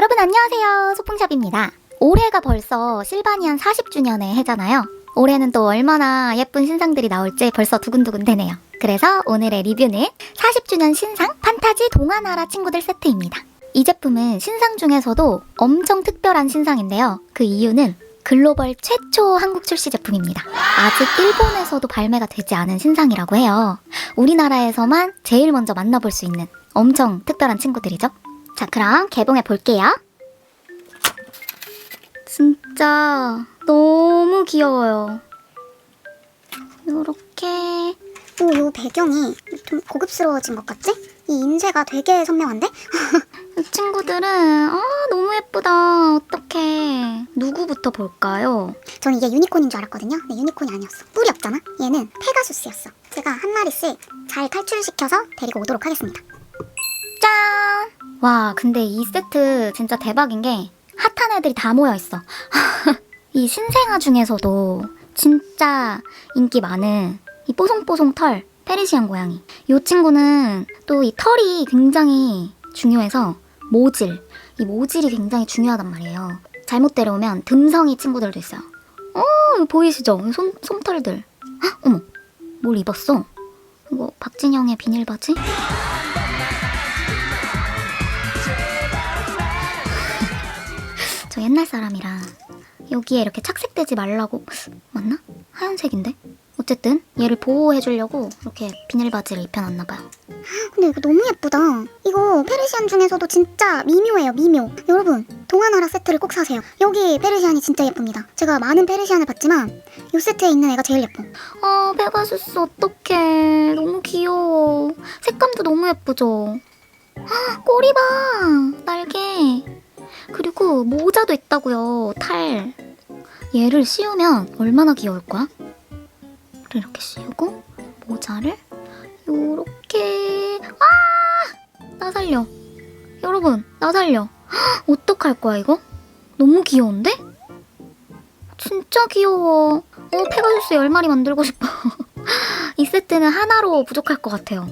여러분 안녕하세요. 소풍샵입니다. 올해가 벌써 실바니안 40주년의 해잖아요. 올해는 또 얼마나 예쁜 신상들이 나올지 벌써 두근두근 되네요. 그래서 오늘의 리뷰는 40주년 신상 판타지 동화나라 친구들 세트입니다. 이 제품은 신상 중에서도 엄청 특별한 신상인데요. 그 이유는 글로벌 최초 한국 출시 제품입니다. 아직 일본에서도 발매가 되지 않은 신상이라고 해요. 우리나라에서만 제일 먼저 만나볼 수 있는 엄청 특별한 친구들이죠. 자, 그럼 개봉해 볼게요. 진짜 너무 귀여워요. 요렇게 오, 요 배경이 좀 고급스러워진 것 같지? 이 인쇄가 되게 선명한데? 이 친구들은 아 너무 예쁘다. 어떡해. 누구부터 볼까요? 저는 이게 유니콘인 줄 알았거든요. 근데 유니콘이 아니었어. 뿔이 없잖아? 얘는 페가수스였어. 제가 한 마리씩 잘 탈출시켜서 데리고 오도록 하겠습니다. 짠! 와, 근데 이 세트 진짜 대박인 게 핫한 애들이 다 모여 있어. 이 신생아 중에서도 진짜 인기 많은 이 뽀송뽀송 털 페르시안 고양이. 이 친구는 또 이 털이 굉장히 중요해서 모질. 이 모질이 굉장히 중요하단 말이에요. 잘못 데려오면 듬성이 친구들도 있어요. 어, 보이시죠? 이 솜, 솜털들. 헉, 어머, 뭘 입었어? 이거 박진영의 비닐 바지? 저 옛날 사람이라 여기에 이렇게 착색되지 말라고 맞나? 하얀색인데? 어쨌든 얘를 보호해주려고 이렇게 비닐 바지를 입혀놨나 봐요. 근데 이거 너무 예쁘다. 이거 페르시안 중에서도 진짜 미묘해요, 미묘. 여러분, 동화나라 세트를 꼭 사세요. 여기 페르시안이 진짜 예쁩니다. 제가 많은 페르시안을 봤지만 이 세트에 있는 애가 제일 예뻐. 아 페가수스 어떡해 너무 귀여워 색감도 너무 예쁘죠 아, 꼬리 봐 날개 그리고 모자도 있다고요 탈. 얘를 씌우면 얼마나 귀여울 거야? 이렇게 씌우고 모자를 요렇게. 아 나 살려. 여러분 나 살려. 헉, 어떡할 거야 이거? 너무 귀여운데? 진짜 귀여워. 어, 페가수스 10마리 만들고 싶어. 이 세트는 하나로 부족할 것 같아요.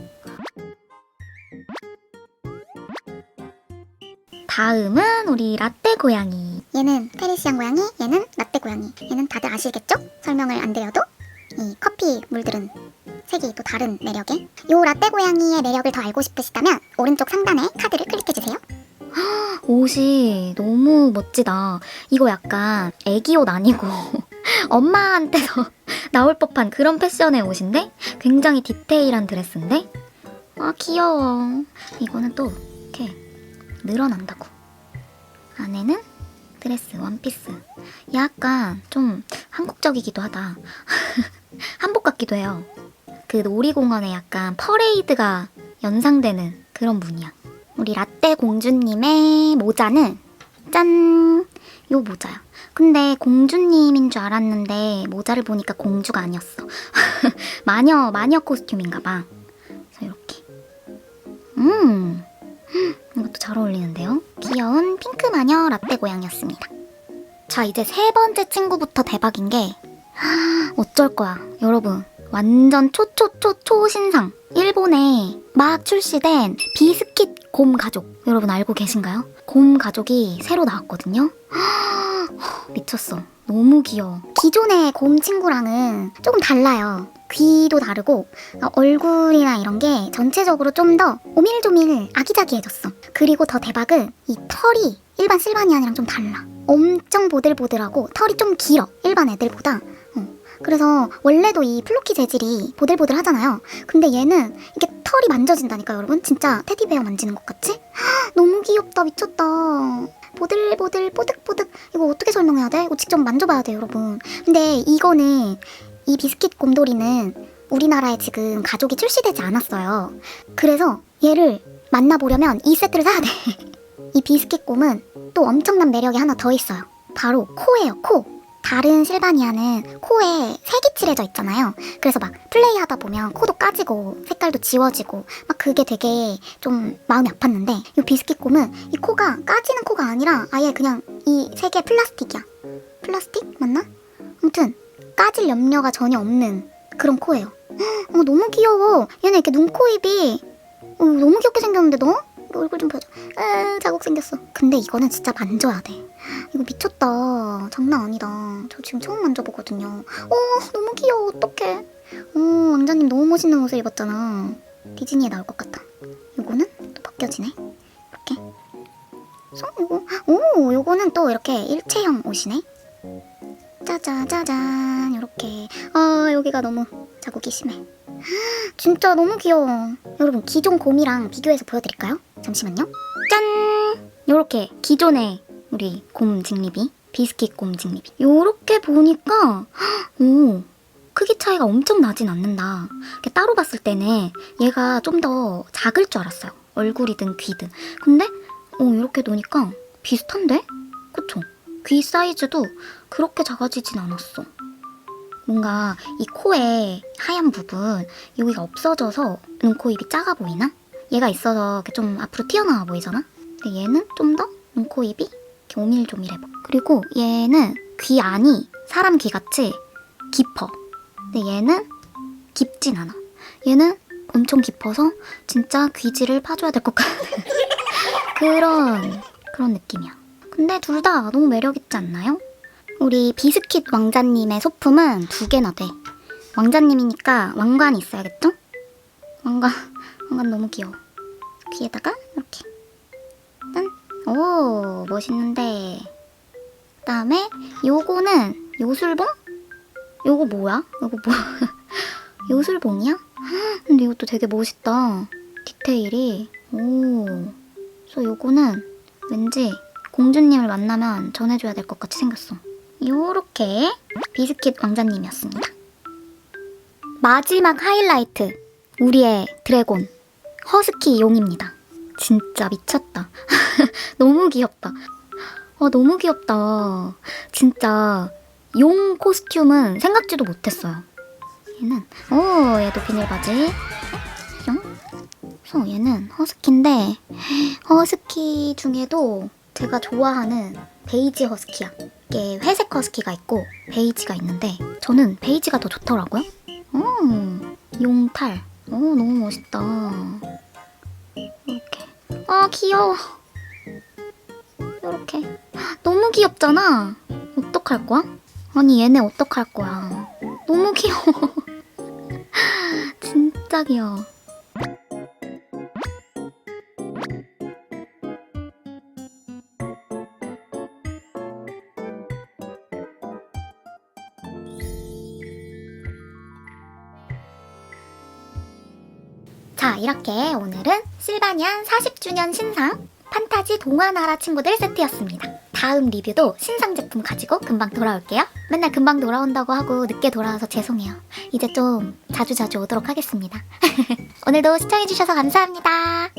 다음은 우리 라떼 고양이. 얘는 페르시안 고양이, 얘는 라떼 고양이. 얘는 다들 아시겠죠? 설명을 안 드려도 이 커피 물들은 색이 또 다른 매력에 요 라떼 고양이의 매력을 더 알고 싶으시다면 오른쪽 상단에 카드를 클릭해 주세요. 옷이 너무 멋지다. 이거 약간 애기 옷 아니고 엄마한테서 나올 법한 그런 패션의 옷인데 굉장히 디테일한 드레스인데 아 귀여워. 이거는 또 늘어난다고. 안에는 드레스 원피스. 약간 좀 한국적이기도 하다. 한복 같기도 해요. 그 놀이공원에 약간 퍼레이드가 연상되는 그런 무늬야. 우리 라떼 공주님의 모자는 짠! 요 모자야. 근데 공주님인 줄 알았는데 모자를 보니까 공주가 아니었어. 마녀, 마녀 코스튬인가 봐. 그래서 이렇게. 음, 이것도 잘 어울리는데요? 귀여운 핑크 마녀 라떼 고양이였습니다. 자, 이제 세 번째 친구부터 대박인 게 어쩔 거야, 여러분. 완전 초초초 초신상. 일본에 막 출시된 비스킷 곰 가족. 여러분 알고 계신가요? 곰 가족이 새로 나왔거든요. 미쳤어. 너무 귀여워. 기존의 곰 친구랑은 조금 달라요. 귀도 다르고 어, 얼굴이나 이런 게 전체적으로 좀 더 오밀조밀 아기자기해졌어. 그리고 더 대박은 이 털이 일반 실바니안이랑 좀 달라. 엄청 보들보들하고 털이 좀 길어. 일반 애들보다. 어. 그래서 원래도 이 플로키 재질이 보들보들 하잖아요. 근데 얘는 이게 털이 만져진다니까 여러분. 진짜 테디베어 만지는 것 같지? 헉, 너무 귀엽다 미쳤다. 보들보들 뽀득뽀득 이거 어떻게 설명해야 돼? 이거 직접 만져봐야 돼 여러분. 근데 이거는 이 비스킷 곰돌이는 우리나라에 지금 가족이 출시되지 않았어요. 그래서 얘를 만나보려면 이 세트를 사야 돼. 이 비스킷 곰은 또 엄청난 매력이 하나 더 있어요. 바로 코예요, 코. 다른 실바니아는 코에 색이 칠해져 있잖아요. 그래서 막 플레이하다 보면 코도 까지고 색깔도 지워지고 막 그게 되게 좀 마음이 아팠는데 이 비스킷 곰은 이 코가 까지는 코가 아니라 아예 그냥 이 색의 플라스틱이야. 플라스틱 맞나? 아무튼 까질 염려가 전혀 없는 그런 코예요. 어, 너무 귀여워. 얘는 이렇게 눈, 코, 입이 어, 너무 귀엽게 생겼는데 너? 이거 얼굴 좀 보여줘. 으, 자국 생겼어. 근데 이거는 진짜 만져야 돼. 이거 미쳤다. 장난 아니다. 저 지금 처음 만져보거든요. 어, 너무 귀여워. 어떡해. 어, 왕자님 너무 멋있는 옷을 입었잖아. 디즈니에 나올 것 같다. 요거는 또 벗겨지네. 이렇게. 어, 요거, 오, 요거는 또 이렇게 일체형 옷이네. 짜자자잔, 요렇게. 아, 여기가 너무 자국이 심해. 진짜 너무 귀여워. 여러분, 기존 곰이랑 비교해서 보여드릴까요? 잠시만요. 짠! 요렇게 기존의 우리 곰 직립이 비스킷 곰 직립이 요렇게 보니까 오 크기 차이가 엄청 나진 않는다. 따로 봤을 때는 얘가 좀 더 작을 줄 알았어요. 얼굴이든 귀든. 근데 어 이렇게 놓으니까 비슷한데? 그쵸? 귀 사이즈도 그렇게 작아지진 않았어. 뭔가 이 코에 하얀 부분 여기가 없어져서 눈, 코, 입이 작아 보이나? 얘가 있어서 좀 앞으로 튀어나와 보이잖아? 근데 얘는 좀 더 눈, 코, 입이 이렇게 오밀조밀해 보여. 그리고 얘는 귀 안이 사람 귀 같이 깊어. 근데 얘는 깊진 않아. 얘는 엄청 깊어서 진짜 귀지를 파줘야 될 것 같은 그런 그런 느낌이야. 근데 둘 다 너무 매력 있지 않나요? 우리 비스킷 왕자님의 소품은 두 개나 돼. 왕자님이니까 왕관이 있어야겠죠? 왕관 왕관 너무 귀여워. 귀에다가 이렇게 짠. 오 멋있는데. 그 다음에 요거는 요술봉? 요거 뭐야? 요거 뭐? 요술봉이야? 헉, 근데 이것도 되게 멋있다. 디테일이. 오. 그래서 요거는 왠지 공주님을 만나면 전해줘야 될 것 같이 생겼어. 요렇게 비스킷 왕자님이었습니다. 마지막 하이라이트. 우리의 드래곤. 허스키 용입니다. 진짜 미쳤다. 너무 귀엽다. 아, 너무 귀엽다. 진짜 용 코스튬은 생각지도 못했어요. 얘는 오 얘도 비닐 바지. 용. 그래서 얘는 허스키인데 허스키 중에도 제가 좋아하는 베이지 허스키야. 이게 회색 허스키가 있고 베이지가 있는데 저는 베이지가 더 좋더라고요. 음, 용탈. 오 너무 멋있다. 이렇게. 아 귀여워. 이렇게. 너무 귀엽잖아. 어떡할 거야? 아니 얘네 어떡할 거야? 너무 귀여워. 진짜 귀여워. 자, 이렇게 오늘은 실바니안 40주년 신상 판타지 동화나라 친구들 세트였습니다. 다음 리뷰도 신상 제품 가지고 금방 돌아올게요. 맨날 금방 돌아온다고 하고 늦게 돌아와서 죄송해요. 이제 좀 자주자주 오도록 하겠습니다. 오늘도 시청해주셔서 감사합니다.